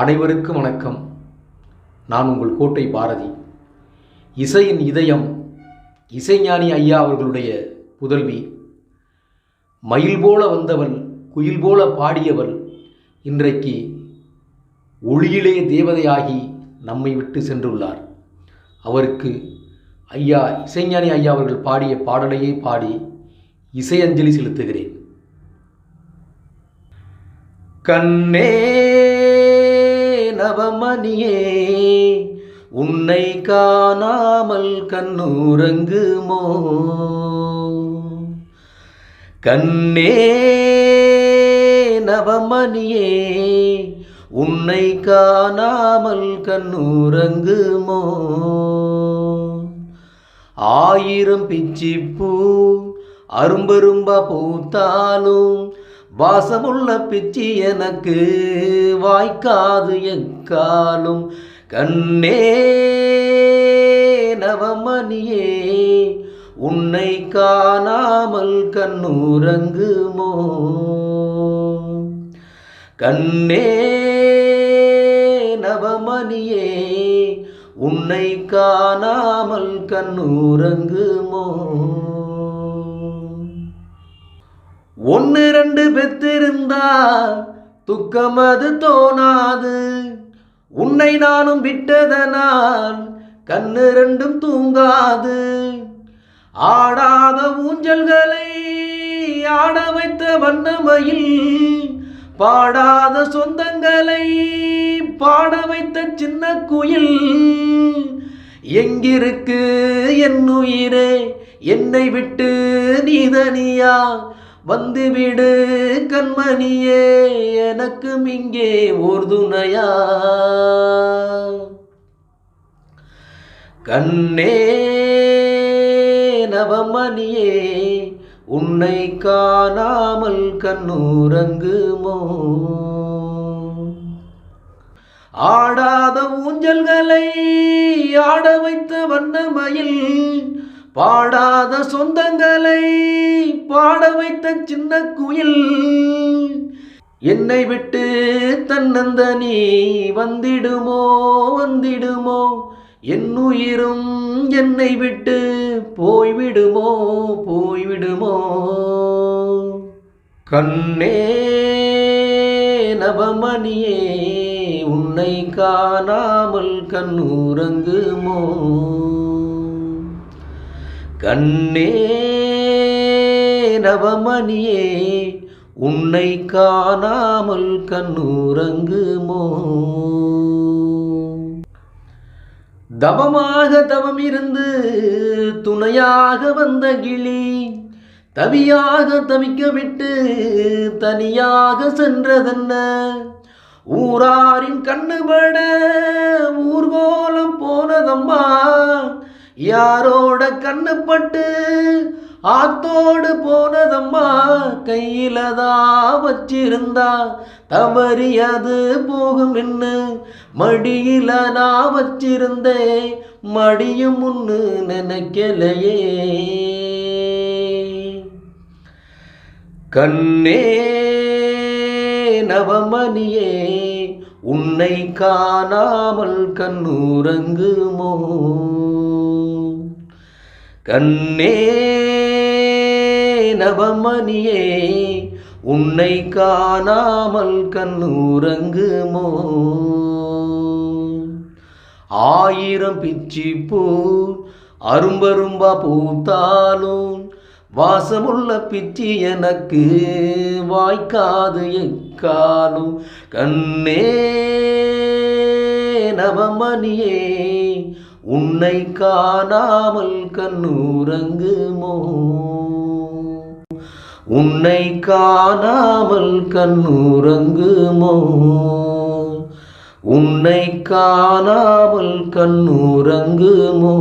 அனைவருக்கும் வணக்கம். நான் உங்கள் கோட்டை பாரதி. இசையின் இதயம் இசைஞானி ஐயா அவர்களுடைய புதல்வி. மயில் போல வந்தவள் குயில் போல பாடியவள் இன்றைக்கு ஒளியிலே தேவதையாகி நம்மை விட்டு சென்றுள்ளார். அவருக்கு ஐயா இசைஞானி ஐயா அவர்கள் பாடிய பாடலையே பாடி இசையஞ்சலி செலுத்துகிறேன். கண்ணே நவமணியே உன்னை காணாமல் கண்ணுறங்குமோ கண்ணே நவமணியே உன்னை காணாமல் கண்ணுறங்குமோ ஆயிரம் பிச்சிப்பூ அரும்பரும்பா பூத்தாலும் வாசமுள்ள பிச்சி எனக்கு வாய்க்காது எக்காலும் கண்ணே நவமணியே உன்னை காணாமல் கண்ணுறங்குமோ? கண்ணே நவமணியே உன்னை காணாமல் கண்ணுறங்குமோ? ஒன்று ரெண்டு பெத்திருந்தா துக்கம் அது தோணாது. உன்னை நானும் விட்டதனால் கண்ணு ரெண்டும் தூங்காது. ஆடாத ஊஞ்சல்களை ஆட வைத்த வண்ணமயில் பாடாத சொந்தங்களை பாட வைத்த சின்ன குயில். எங்கிருக்கு என் உயிரே என்னை விட்டு நீதனியா? வந்துவிடு கண்மணியே எனக்கும் இங்கே ஓர் துணையா? கண்ணே நவமணியே உன்னை காணாமல் கண்ணுறங்குமோ ஆடாத ஊஞ்சல்களை ஆட வைத்த வண்ணமயில் பாடாத சொந்தங்களை பாட வைத்த சின்ன குயில். என்னை விட்டு தன்னந்த நீ வந்திடுமோ வந்திடுமோ? என் உயிரும் என்னை விட்டு போய்விடுமோ போய்விடுமோ? கண்ணே நவமணியே உன்னை காணாமல் கண்ணுறங்குமோ கண்ணே நவமணியே உன்னை காணாமல் கண்ணுறங்குமோ தவமாக தவம் இருந்து துணையாக வந்த கிளி தவியாக தவிக்க விட்டு தனியாக சென்றதென்ன? ஊராரின் கண்ணுபட ஊர்கோலம் போனதம்மா யாரோட கண்ணுப்பட்டு ஆத்தோடு போனதம்மா? கையில தான் வச்சிருந்தா? தவறி அது போகும் என்று மடியில நான் வச்சிருந்தே மடியும் முன்னு நினைக்கலையே. கண்ணே நவமணியே உன்னை காணாமல் கண்ணுறங்குமோ கண்ணே நவமணியே உன்னை காணாமல் கண்ணுறங்குமோ ஆயிரம் பிச்சி பூ அரும்பரும்பா பூத்தாலும் வாசமுள்ள பிச்சி எனக்கு வாய்க்காது எக்காலும். கண்ணே நவமணியே உன்னை காணாமல் கண்ணுறங்குமோ உன்னை காணாமல் கண்ணுறங்குமோ உன்னை காணாமல் கண்ணுறங்குமோ